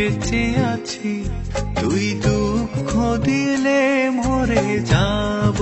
বেঁচে আছি তুই দুঃখ দিলে মরে যাব।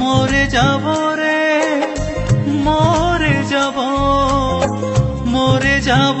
মরে যাব রে মরে যাব মরে যাব।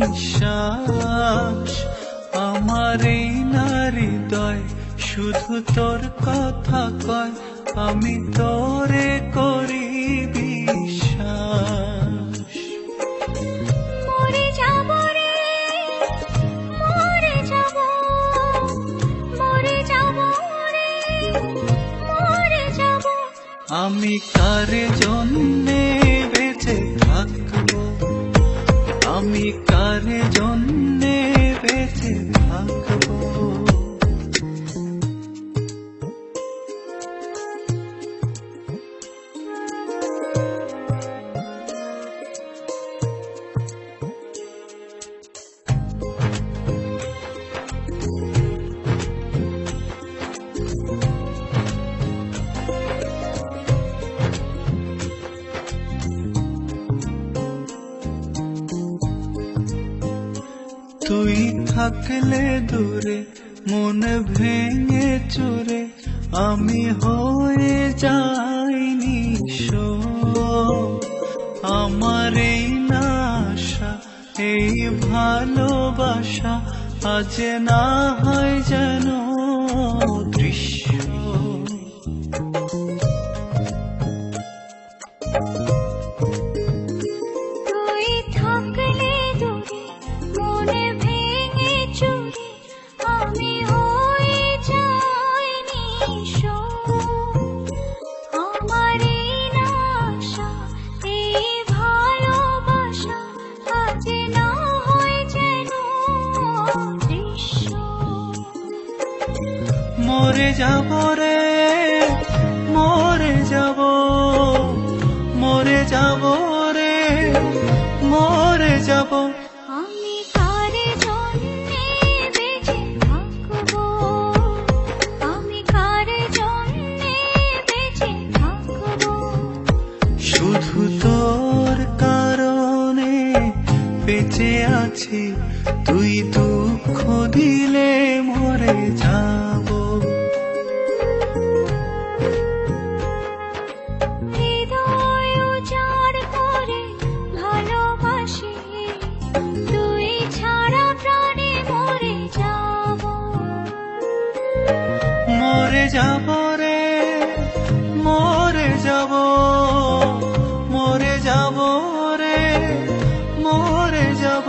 নিঃশ্বাস। আমার এই নারীদয় শুধু তোর কথা কয় আমি তোরে করি আমি কার জন্যে বেঁচে থাকব? আমি কার জন্যে বেঁচে থাকব? তুই থাকলে দূরে, মন ভেঙে চুরে, আমি হয়ে যাইনি আমার এই নাশা, এই ভালোবাসা, আজ না হয় যেন মরে যাব রে মরে যাব মরে যাব রে মরে যাব। আমি কার জন্যে বেঁচে থাকব? আমি কার জন্যে বেঁচে থাকব? শুধু তোর কারণে বেঁচে আছি তুই যাব যাব রে মরে যাব মরে যাব রে মরে যাব।